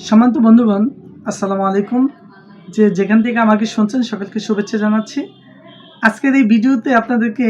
সম্মানিত বন্ধুগণ, আসসালামু আলাইকুম। যে যেখান থেকে আমাকে শুনছেন, সকলকে শুভেচ্ছা জানাচ্ছি। আজকের এই ভিডিওতে আপনাদেরকে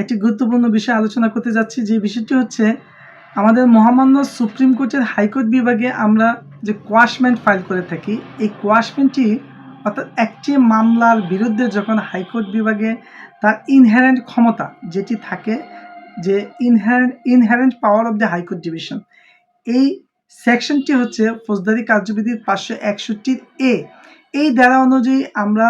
একটি গুরুত্বপূর্ণ বিষয় আলোচনা করতে যাচ্ছি। যে বিষয়টি হচ্ছে, আমাদের মহামান্য সুপ্রিম কোর্টের হাইকোর্ট বিভাগে আমরা যে কোয়াশমেন্ট ফাইল করে থাকি, এই কোয়াশমেন্টটি অর্থাৎ একটি মামলার বিরুদ্ধে যখন হাইকোর্ট বিভাগে তার ইনহেরেন্ট ক্ষমতা যেটি থাকে, যে inherent inherent power of the High Court division এই সেকশনটি হচ্ছে ফৌজদারি কার্যবিধির পাঁচশো একষট্টির এ। এই ধারা অনুযায়ী আমরা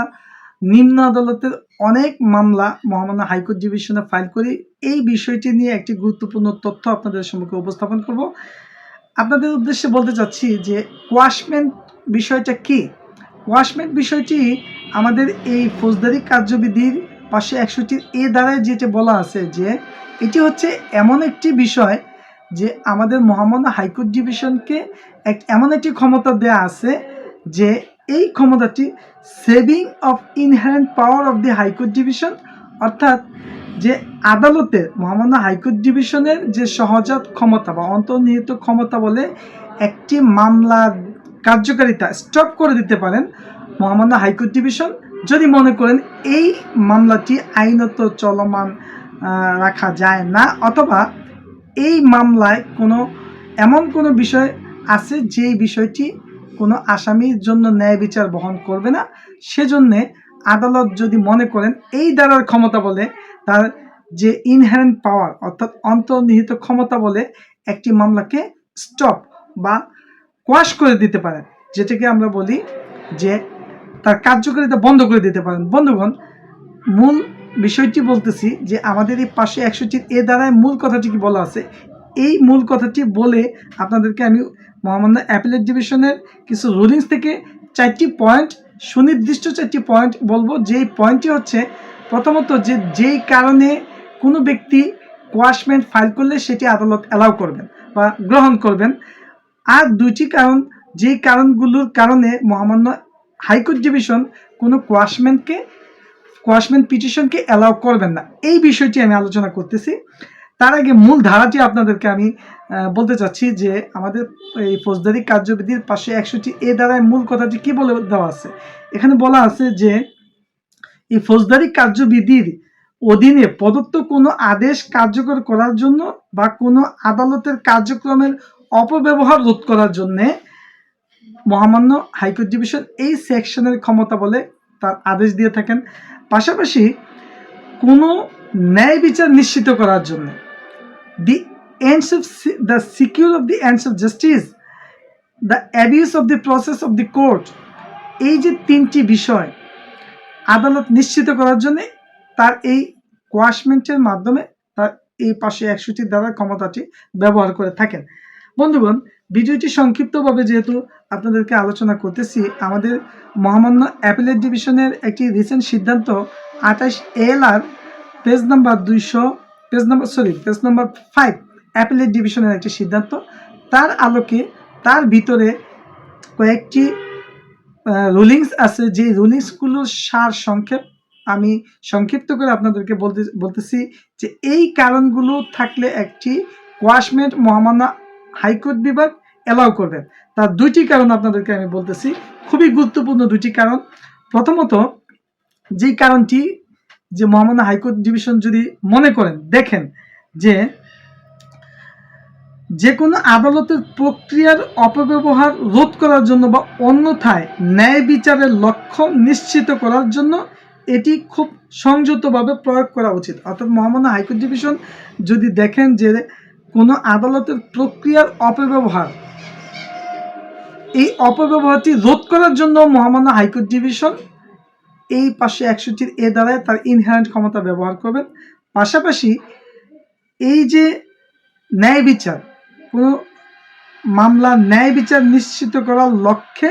নিম্ন আদালতের অনেক মামলা মহামান্য হাইকোর্ট ডিভিশনে ফাইল করি এই বিষয়টি নিয়ে একটি গুরুত্বপূর্ণ তথ্য আপনাদের সম্মুখে উপস্থাপন করব। আপনাদের উদ্দেশ্যে বলতে চাচ্ছি যে কোয়াশমেন্ট বিষয়টা কি? কোয়াশমেন্ট বিষয়টি আমাদের এই ফৌজদারি কার্যবিধির পাঁচশো একষট্টির এ দ্বারায় যেটা বলা আছে যে এটি হচ্ছে এমন একটি বিষয় যে আমাদের মহামান্য হাইকোর্ট ডিভিশনকে এক এমন একটি ক্ষমতা দেয়া আছে যে এই ক্ষমতাটি saving of inherent power of the High Court division, অর্থাৎ যে আদালতের মহামান্য হাইকোর্ট ডিভিশনের যে সহজাত ক্ষমতা বা অন্তর্নিহিত ক্ষমতা বলে একটি মামলার কার্যকারিতা স্টপ করে দিতে পারেন মহামান্য হাইকোর্ট ডিভিশন। যদি মনে করেন এই মামলাটি আইনত চলমান রাখা যায় না, অথবা এই মামলায় কোনো, এমন কোনো বিষয় আছে যেই বিষয়টি কোনো আসামির জন্য ন্যায় বিচার বহন করবে না? সেজন্যে আদালত যদি মনে করেন এই দ্বারার ক্ষমতা বলে তার যে ইনহারেন্ট পাওয়ার অর্থাৎ অন্তর্নিহিত ক্ষমতা বলে একটি মামলাকে স্টপ বা কোয়াশ করে দিতে পারেন। যেটাকে আমরা বলি যে তার কার্যকারিতা বন্ধ করে দিতে পারেন। বন্ধুগণ, মূল বিষয়টি বলতেছি যে আমাদের এই পাশে একশোটির এ দ্বারায় মূল কথাটি কি বলা আছে? এই মূল কথাটি বলে আপনাদেরকে আমি মহামান্য অ্যাপিলেট ডিভিশনের কিছু রুলিংস থেকে চারটি পয়েন্ট, সুনির্দিষ্ট চারটি পয়েন্ট বলব। যেই পয়েন্টটি হচ্ছে, প্রথমত যে যেই কারণে কোনো ব্যক্তি কোয়াশমেন্ট ফাইল করলে সেটি আদালত অ্যালাউ করবেন বা গ্রহণ করবেন। আর দুইটি কারণ, যেই কারণগুলোর কারণে মহামান্য হাইকোর্ট ডিভিশন কোনো কোয়াশমেন্টকে কোয়াশমেন্ট পিটিশনকে অ্যালাউ করবেন না। এই বিষয়টি আমি আলোচনা করতেছি। তার আগে মূল ধারাটি আপনাদেরকে আমি বলতে চাচ্ছি যে আমাদের এই ফৌজদারি কার্যবিধির পাশে একশোটি এ দ্বারায় মূল কথাটি কি বলে দেওয়া আছে? এখানে বলা আছে যে এই ফৌজদারি কার্যবিধির অধীনে প্রদত্ত কোনো আদেশ কার্যকর করার জন্য বা কোনো আদালতের কার্যক্রমের অপব্যবহার রোধ করার জন্যে মহামান্য হাইকোর্ট ডিভিশন এই সেকশনের ক্ষমতা বলে তার আদেশ দিয়ে থাকেন। পাশাপাশি কোনো ন্যায় বিচার নিশ্চিত করার জন্য the ends of the secure of the ends of justice the abuse of the process of the court এই যে তিনটি বিষয় আদালত নিশ্চিত করার জন্য তার এই কোয়াশমেন্টের মাধ্যমে তার এই পাশে একশোটি দ্বারা ক্ষমতাটি ব্যবহার করে থাকেন। বন্ধুগণ ভিডিওটি সংক্ষিপ্তভাবে যেহেতু আপনাদেরকে আলোচনা করতেছি, আমাদের মহামান্য অ্যাপিলেট ডিভিশনের একটি রিসেন্ট সিদ্ধান্ত, আঠাশ এল আর পেজ নাম্বার দুইশো page number sorry page number five appellate ডিভিশনের একটি সিদ্ধান্ত। তার আলোকে, তার ভিতরে কয়েকটি রুলিংস আছে। যে রুলিংসগুলোর সার সংক্ষেপ আমি সংক্ষিপ্ত করে আপনাদেরকে বলতে, বলতেছি যে এই কারণগুলো থাকলে একটি কোয়াশমেন্ট মহামান্য হাইকোর্ট বিভাগ অ্যালাউ করবেন তার দুইটি কারণ আপনাদেরকে আমি বলতেছি। খুবই গুরুত্বপূর্ণ দুইটি কারণ। প্রথমত, যেই কারণটি যে মহামান্য হাইকোর্ট ডিভিশন যদি মনে করেন, দেখেন যে যে কোনো আদালতের প্রক্রিয়ার অপব্যবহার রোধ করার জন্য বা অন্যথায় ন্যায় বিচারের লক্ষ্য নিশ্চিত করার জন্য এটি খুব সংযতভাবে প্রয়োগ করা উচিত। অর্থাৎ মহামান্য হাইকোর্ট ডিভিশন যদি দেখেন যে কোনো আদালতের প্রক্রিয়ার অপব্যবহার। এই অপব্যবহারটি রোধ করার জন্য মহামান্য হাইকোর্ট ডিভিশন এই পাশে একষট্টির এ দ্বারায় তার ইনহারেন্ট ক্ষমতা ব্যবহার করবেন। পাশাপাশি এই যে ন্যায় বিচার, কোনো মামলা ন্যায় বিচার নিশ্চিত করার লক্ষ্যে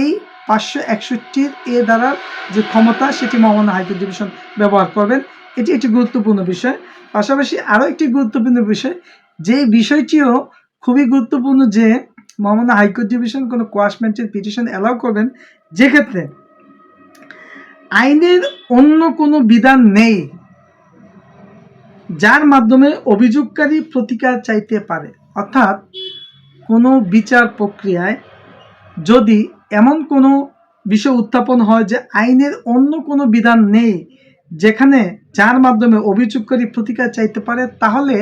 এই পাঁচশো একষট্টির এ দ্বারার যে ক্ষমতা সেটি মহামান্য হাইকোর্ট ডিভিশন ব্যবহার করবেন। এটি একটি গুরুত্বপূর্ণ বিষয়। পাশাপাশি আরও একটি গুরুত্বপূর্ণ বিষয়, যে বিষয়টিও খুবই গুরুত্বপূর্ণ যে মহামান্য হাইকোর্ট ডিভিশন কোনো কোয়াশমেন্টের পিটিশন অ্যালাউ করবেন যেক্ষেত্রে আইনের অন্য কোনো বিধান নেই, যার মাধ্যমে অভিযোগকারী প্রতিকার চাইতে পারে। অর্থাৎ কোনো বিচার প্রক্রিয়ায় যদি এমন কোনো বিষয় উত্থাপন হয় যে আইনের অন্য কোনো বিধান নেই যেখানে যার মাধ্যমে অভিযোগকারী প্রতিকার চাইতে পারে, তাহলে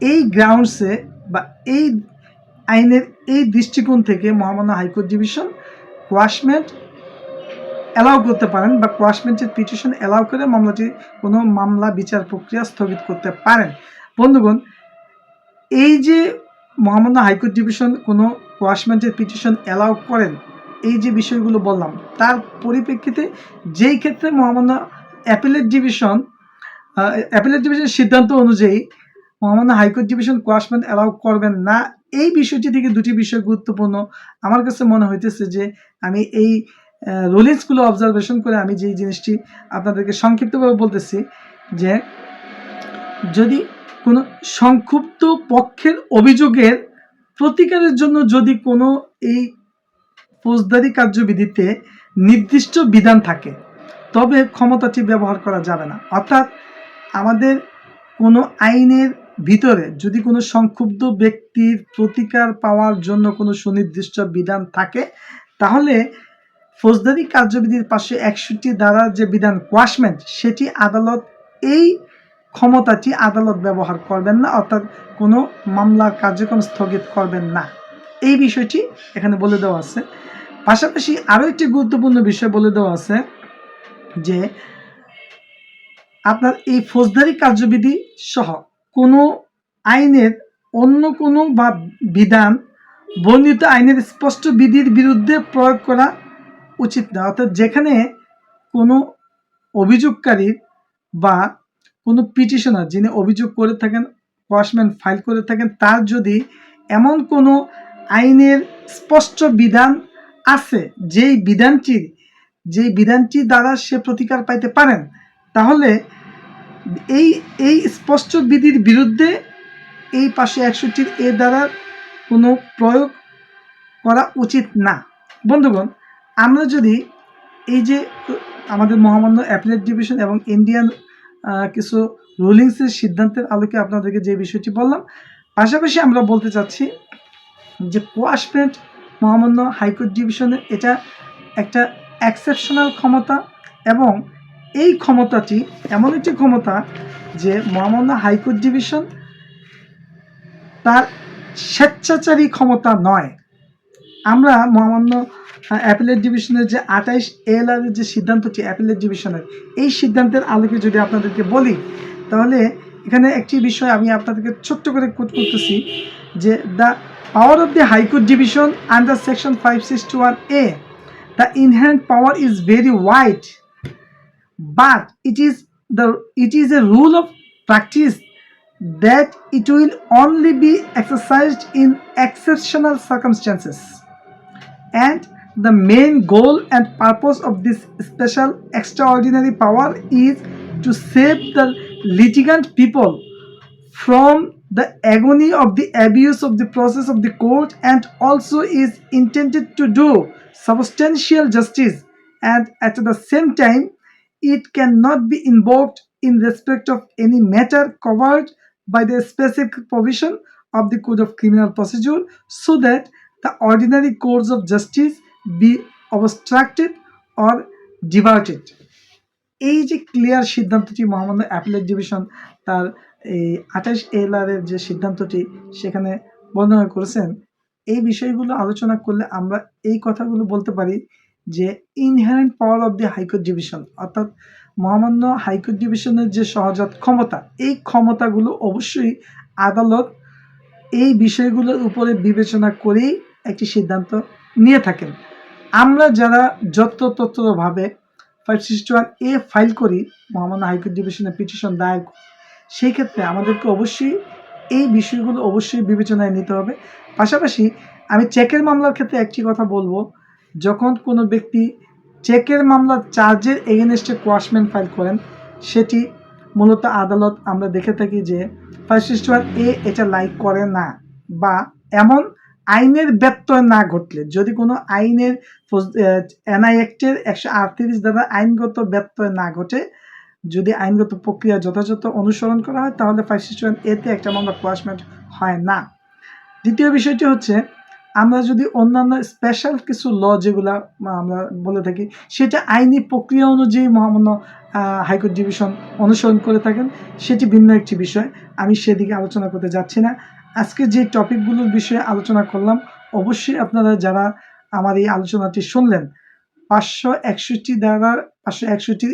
এই গ্রাউন্ডসে বা এই আইনের এই দৃষ্টিকোণ থেকে মহামান্য হাইকোর্ট ডিভিশন কোয়াশমেন্ট অ্যালাউ করতে পারেন বা কোয়াশমেন্টের পিটিশন অ্যালাউ করে মামলাটি কোনো মামলা বিচার প্রক্রিয়া স্থগিত করতে পারেন। বন্ধুগণ, এই যে মহামান্য হাইকোর্ট ডিভিশন কোনো কোয়াশমেন্টের পিটিশন অ্যালাউ করেন, এই যে বিষয়গুলো বললাম, তার পরিপ্রেক্ষিতে যেই ক্ষেত্রে মহামান্য অ্যাপিলেট ডিভিশন অ্যাপিলেট ডিভিশনের সিদ্ধান্ত অনুযায়ী মহামান্য হাইকোর্ট ডিভিশন কোয়াশমেন্ট অ্যালাউ করবেন না। এই বিষয়টি থেকে দুটি বিষয় গুরুত্বপূর্ণ। আমার কাছে মনে হইতেছে যে আমি এই রুলিংসগুলো অবজারভেশন করে আমি যেই জিনিসটি আপনাদেরকে সংক্ষিপ্তভাবে বলতেছি যে যদি কোনো সংক্ষুব্ধ পক্ষের অভিযোগের প্রতিকারের জন্য যদি কোনো এই ফৌজদারি কার্যবিধিতে নির্দিষ্ট বিধান থাকে তবে ক্ষমতাটি ব্যবহার করা যাবে না। অর্থাৎ আমাদের কোনো আইনের ভিতরে যদি কোনো সংক্ষুব্ধ ব্যক্তির প্রতিকার পাওয়ার জন্য কোনো সুনির্দিষ্ট বিধান থাকে, তাহলে ফৌজদারি কার্যবিধির পাশে একষট্টি দ্বারা যে বিধান কোয়াশমেন্ট সেটি আদালত, এই ক্ষমতাটি আদালত ব্যবহার করবেন না, অর্থাৎ কোনো মামলার কার্যক্রম স্থগিত করবেন না। এই বিষয়টি এখানে বলে দেওয়া আছে। পাশাপাশি আরও একটি গুরুত্বপূর্ণ বিষয় বলে দেওয়া আছে। যে আপনার এই ফৌজদারি কার্যবিধি সহ কোনো আইনের অন্য কোনো বা বিধান বর্ণিত আইনের স্পষ্ট বিধির বিরুদ্ধে প্রয়োগ করা উচিত না। অর্থাৎ যেখানে কোনো অভিযোগকারীর বা কোনো পিটিশনার যিনি অভিযোগ করে থাকেন কোয়াশমেন্ট ফাইল করে থাকেন, তার যদি এমন কোনো আইনের স্পষ্ট বিধান আছে, যেই বিধানটি যেই বিধানটি দ্বারা সে প্রতিকার পাইতে পারেন, তাহলে এই এই স্পষ্ট বিধির বিরুদ্ধে এই পাশে একষট্টির এ দ্বারা কোনো প্রয়োগ করা উচিত না। বন্ধুগণ, আমরা যদি এই যে আমাদের মহামান্য অ্যাপিলেট ডিভিশন এবং ইন্ডিয়ান কিছু রুলিংসের সিদ্ধান্তের আলোকে আপনাদেরকে যে বিষয়টি বললাম, পাশাপাশি আমরা বলতে চাচ্ছি যে কোয়াশমেন্ট মহামান্য হাইকোর্ট ডিভিশনের এটা একটা এক্সেপশনাল ক্ষমতা এবং এই ক্ষমতাটি এমন একটি ক্ষমতা যে মহামান্য হাইকোর্ট ডিভিশন তার স্বেচ্ছাচারী ক্ষমতা নয়। আমরা মহামান্য অ্যাপিলেট ডিভিশনের যে আঠাইশ এল আর যে সিদ্ধান্তটি অ্যাপিলেট ডিভিশনের এই সিদ্ধান্তের আলোকে যদি আপনাদেরকে বলি তাহলে এখানে একটি বিষয় আমি আপনাদেরকে ছোট্ট করে কোট করতেছি যে the power of the High Court Division under Section 561A, the inherent power is very wide, but it is the it is a rule of practice that it will only be exercised in exceptional circumstances. And the main goal and purpose of this special extraordinary power is to save the litigant people from the agony of the abuse of the process of the court and also is intended to do substantial justice and at the same time it cannot be invoked in respect of any matter covered by the specific provision of the code of criminal procedure so that the ordinary course of justice be obstructed or diverted এই যে clear সিদ্ধান্তটি মহামান্য appellate division তার এই আঠাশ এল এর যে সিদ্ধান্তটি সেখানে বর্ণনা করেছেন এই বিষয়গুলো আলোচনা করলে আমরা এই কথাগুলো বলতে পারি যে inherent power of the High Court division অর্থাৎ মহামান্য হাইকোর্ট ডিভিশনের যে সহজাত ক্ষমতা, এই ক্ষমতাগুলো অবশ্যই আদালত এই বিষয়গুলোর উপরে বিবেচনা করেই একটি সিদ্ধান্ত নিয়ে থাকেন। আমরা যারা যত্রতত্রভাবে five sixty one A file করি, মহামান্য হাইকোর্ট ডিভিশনে পিটিশন দায়ের, সেই ক্ষেত্রে আমাদেরকে অবশ্যই এই বিষয়গুলো অবশ্যই বিবেচনায় নিতে হবে। পাশাপাশি আমি চেকের মামলার ক্ষেত্রে একটি কথা বলব, যখন কোনো ব্যক্তি চেকের মামলার চার্জের এগেনস্টে কোয়াশমেন্ট ফাইল করেন, সেটি মূলত আদালত আমরা দেখে থাকি যে ফাইভ এ এটা লাইক করে না বা এমন আইনের ব্যত্যয় না ঘটলে, যদি কোনো আইনের এনআই অ্যাক্টের একশো আটত্রিশ দ্বারা আইনগত ব্যত্যয় না ঘটে যদি আইনগত প্রক্রিয়া যথাযথ অনুসরণ করা হয়, তাহলে ফাইভ সিক্সটি এতে একটা মামলা কোয়াশমেন্ট হয় না। দ্বিতীয় বিষয়টি হচ্ছে, আমরা যদি অন্যান্য স্পেশাল কিছু ল যেগুলা আমরা বলে থাকি, সেটা আইনি প্রক্রিয়া অনুযায়ী মহামান্য হাইকোর্ট ডিভিশন অনুসরণ করে থাকেন, সেটি ভিন্ন একটি বিষয়। আমি সেদিকে আলোচনা করতে যাচ্ছি না। আজকে যে টপিকগুলোর বিষয়ে আলোচনা করলাম, অবশ্যই আপনারা যারা আমার এই আলোচনাটি শুনলেন, পাঁচশো একষট্টি দ্বারা পাঁচশো একষট্টি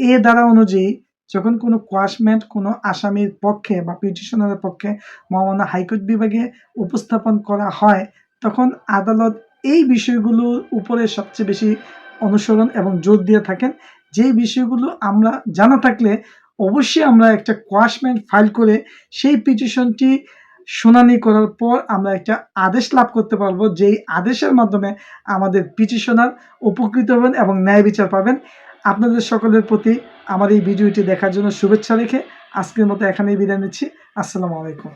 এ দ্বারা অনুযায়ী যখন কোনো কোয়াশমেন্ট কোনো আসামির পক্ষে বা পিটিশনারের পক্ষে মহামান্য হাইকোর্ট বিভাগে উপস্থাপন করা হয়, তখন আদালত এই বিষয়গুলোর উপরে সবচেয়ে বেশি অনুসরণ এবং জোর দিয়ে থাকেন। যেই বিষয়গুলো আমরা জানা থাকলে অবশ্যই আমরা একটা কোয়াশমেন্ট ফাইল করে সেই পিটিশনটি শুনানি করার পর আমরা একটা আদেশ লাভ করতে পারব, যেই আদেশের মাধ্যমে আমাদের পিটিশনার উপকৃত হবেন এবং ন্যায় বিচার পাবেন। আপনাদের সকলের প্রতি আমার এই ভিডিওটি দেখার জন্য শুভেচ্ছা রেখে আজকের মতো এখানেই বিদায় নিচ্ছি। আসসালামু আলাইকুম।